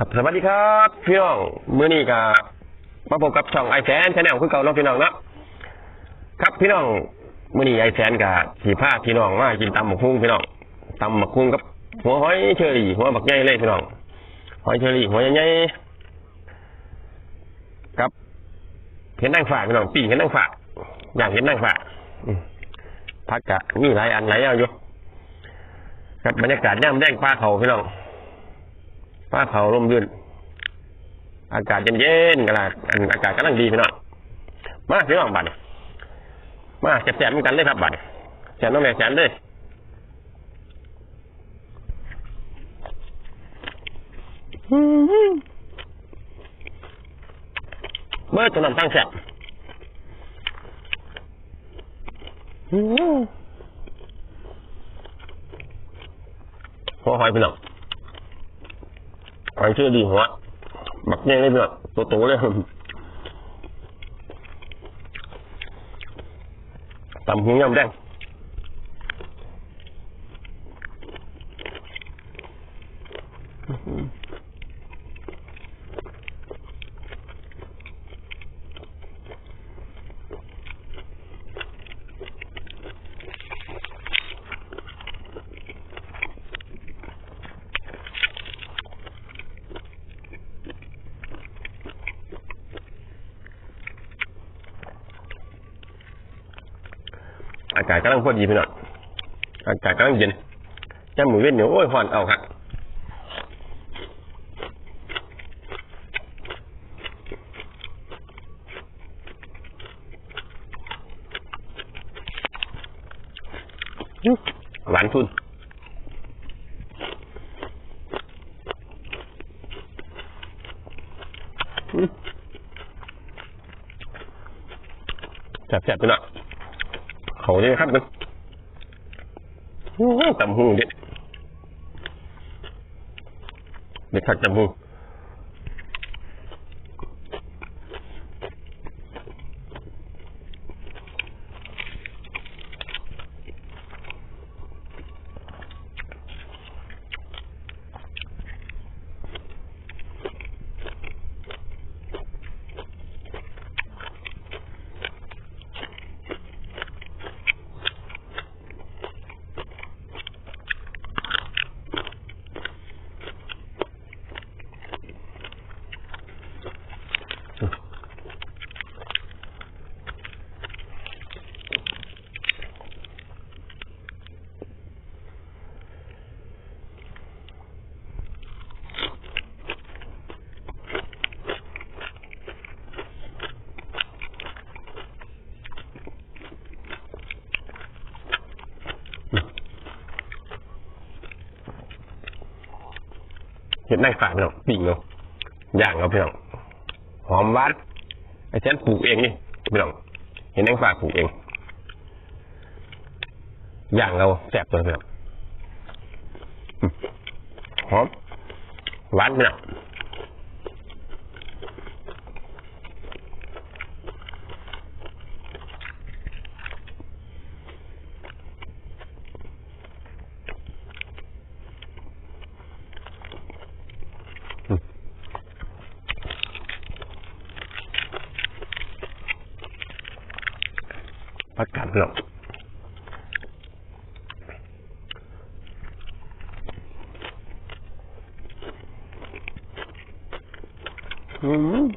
ครับสวัสดีครับพี่น้องมื้อนี้ก็มาพบกับช่องไอแสนชาแนลคือเก่าเนาะพี่น้องเนาะครับพี่น้องมื้อนี้ไอแสนกับสีผ้าพี่น้องมากินตำหมกฮุ้งพี่น้องตำหมกฮุ้งกับหัวหอยเชอรี่หัวบักใหญ่เลยพี่น้องหอยเชอรี่หัวใหญ่ๆกับเห็นนางฝากพี่น้องปีเห็นนางฝากอยากเห็นนางฝากพักกะมีหลายอันหลายอย่างอยู่กับบรรยากาศย่ำแดงปลาเขาพี่น้อง ฟ้าเผาลมยื่น อากาศเย็นๆกันละอัอากาศกำลังดีพี่น้องมาพี่น้องบัดนี้มาแสบๆเหมือนกันเลยครับบัดนี้แสบน้องแม่แสนเลยเบิร์ดตัวนำตั้งแสบหัวหอยพี่น้อง ăn chưa đi hóa mặc nhanh lên được, tố tố lên tầm hướng nhầm đen Mm-hmm. อากาศกำลังพอดีพี่น้องอากาศกำลังเย็นจ้าหมูเวียนเหนียวโอ้ยหอนเอาครับหวานทุนแสบๆไปหน่อย hầu như hết luôn tầm hương đi để thật tầm hương เด็ดเด็ดขัดตำหูเห็ดนางฟ้าพี่น้องปิ่งเนาะย่างเอาพี่น้องหอมหวานไอ้แซนปลูกเองนี่พี่น้องเห็นนางฟ้าปลูกเองย่างเราแซ่บตัวพี่น้องหอมหวานพี่น้อง và cả hưởng 음.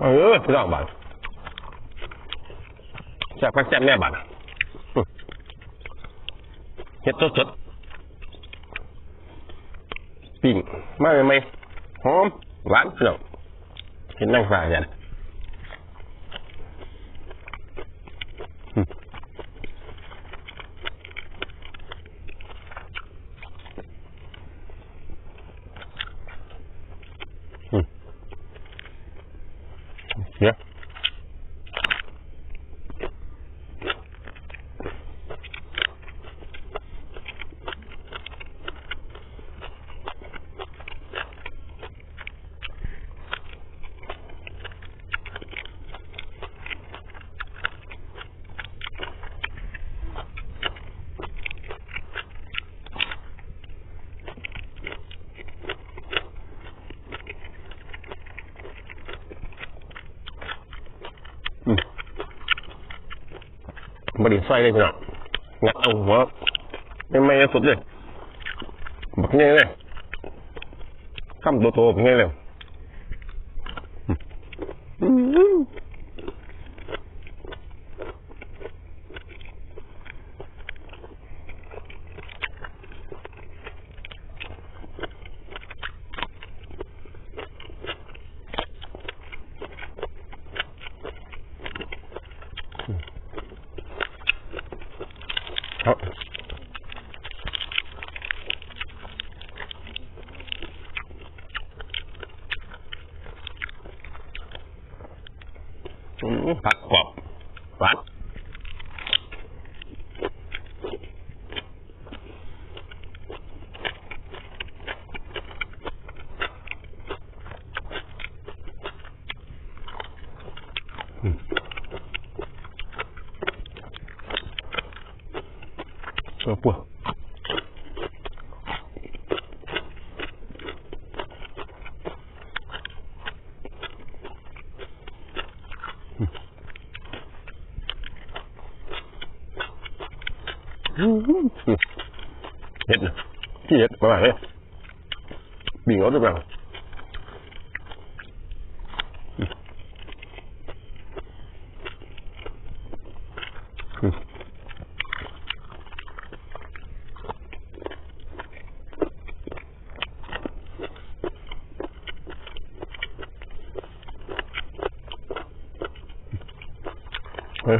어, 그냥 말. 자, 박쌤 내 말. hết chất pin mai mai hôm vãn trưởng hiện đang vào rồi บไดีซอยเลยพี่น้องงัดเอาหัวไม่ไม่สุดเลยบักเงี้ยเลยข้ามโตๆแบบนี้เลย Oh, เห็ดนะที่เห็ดมาเลยบิ่งเอาด้วยบ้าง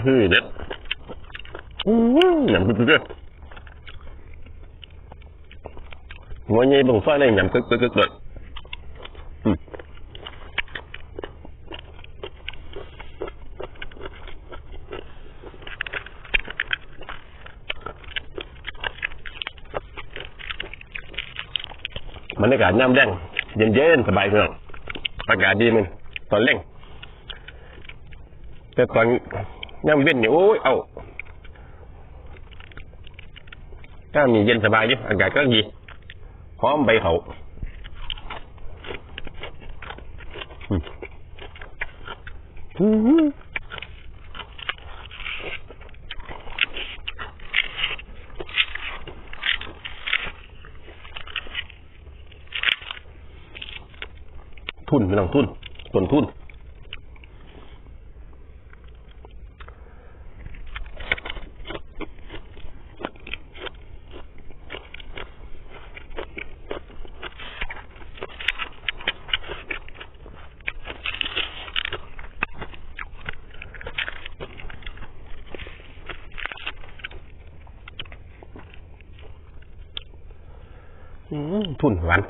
เฮ้ยเด็ด อืมหยำกึกๆเลยหัวใหญ่บังไฟเลยหยำกึกๆๆเลยอืมบรรยากาศย่ำแดงเย็นๆสบายเพียงอากาศดีมันตอนเร่ง แต่ตอนย่ำเว้นเนี่ยโอ้ย เอาถ้า các em nhìn trên tờ bài chứ, anh cài có gì? Khóm bay hậu. Thun mình thun? Tuần thun. ทุนหวาน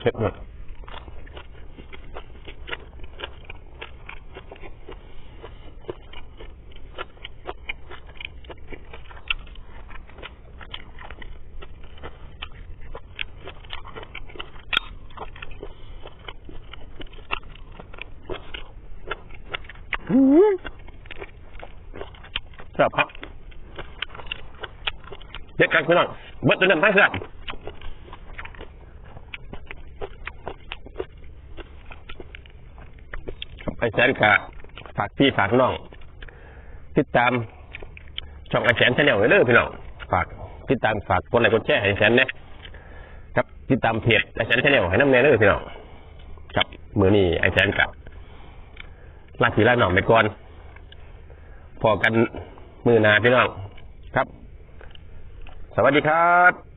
เผ็ดมากอืม แซ่บครับเด็ดกันพี่น้องเบิดตัวนั้นให้แซ่บไอแสนกะฝากพี่ฝากน้อง ติดตามช่องไอแสนชาแนลไว้เลยพี่น้องฝากติดตามฝากกดไลค์กดแชร์ให้ไอแสนเนี่ยครับติดตามเพจไอแสนชาแนลให้น้ำแน่เลยพี่น้องครับมือนี้ไอแสนกับลาผีลาหน่องไปก่อนพอกัน มือหนาพี่น้องครับ สวัสดีครับ